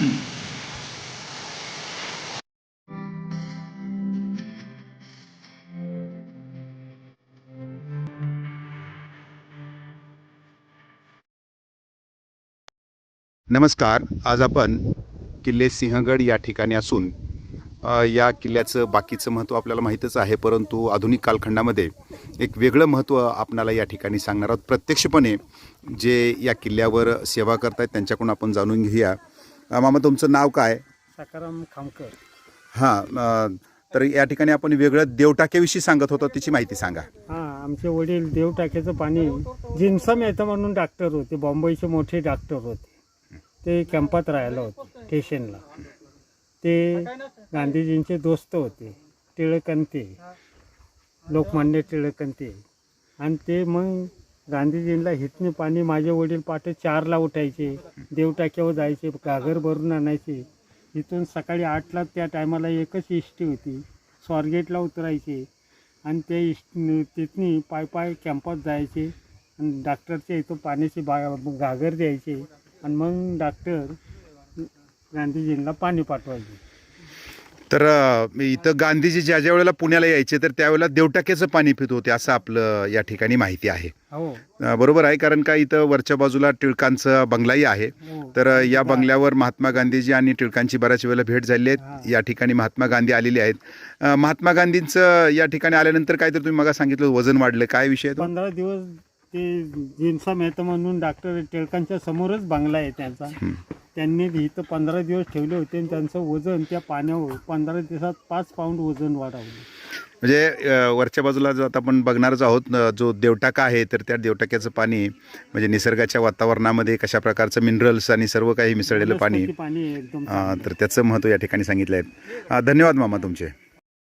नमस्कार. आज आपण किल्ले सिंहगड या ठिकाणी असून या किल्ल्याचं बाकीचं महत्त्व आपल्याला माहीतच आहे परंतु आधुनिक कालखंडामध्ये एक वेगळं महत्त्व आपणाला या ठिकाणी सांगणार आहोत. प्रत्यक्षपणे जे या किल्ल्यावर सेवा करत आहेत त्यांच्याकडून आपण जाणून घेऊया. अ, मामा तुमचं नाव काय? सकाराम खामकर. हां तर या ठिकाणी आपण वेगळं देवटाक्याविषयी सांगत होतो त्याची माहिती सांगा. हा आमचे वडील देव टाक्याचं पाणी जिन्सा मेहता म्हणून डॉक्टर होते बॉम्बईचे मोठे डॉक्टर होते. ते कॅम्पात राहायला होते स्टेशनला ते गांधीजींचे दोस्त होते टिळकंते. लोकमान्य टिळकंते. आणि ते मग गांधीजींना हितने पाणी माझे वडील पाटे चारला उठायचे देवटाक्यावर जायचे घागर भरून आणायचे. इथून सकाळी आठला त्या टायमाला एकच इष्टी होती. स्वारगेटला उतरायचे. आणि त्या इष्ट तिथनी पाय पाय कॅम्पात जायचे. आणि डॉक्टरच्या इथं पाण्याची बा घागर द्यायचे. आणि मग डॉक्टर गांधीजींना पाणी पाठवायचे. तर अ, इथं गांधीजी ज्या ज्या वेळेला पुण्याला यायचे तर त्यावेळेला देवटाक्याचं पाणी पित होते असं आपलं या ठिकाणी माहिती आहे. हो. अ, बरोबर आहे कारण का इथं वरच्या बाजूला टिळकांचं बंगलाही आहे. हो. तर अ, या बंगल्यावर महात्मा गांधीजी आणि टिळकांची बऱ्याच वेळेला भेट झाली आहे या ठिकाणी महात्मा गांधी आलेले आहेत. अ, महात्मा गांधींचं या ठिकाणी आल्यानंतर काय तर तुम्ही मग सांगितलं वजन वाढलं. काय विषय आहे तो? पंधरा दिवस ते जिन्सा मेहता म्हणून डॉक्टर टिळकांच्या समोरच बंगला आहे त्यांचा. हं. त्यांनी इथं पंधरा दिवस ठेवले होते आणि त्यांचं वजन त्या पाण्यावर पंधरा दिवसात पाच पाऊंड वजन वाढवलं. म्हणजे अ, वरच्या बाजूला जो आता आपण बघणारच आहोत न, जो देवटाका आहे तर त्या देवटाक्याचं पाणी म्हणजे निसर्गाच्या वातावरणामध्ये कशा प्रकारचं मिनरल्स आणि सर्व काही मिसळलेलं पाणी वनस्पती पाणी आहे एकदम अ, चांगलं. तर त्याचं महत्त्व या ठिकाणी सांगितलं आहे अ, धन्यवाद मामा तुमचे.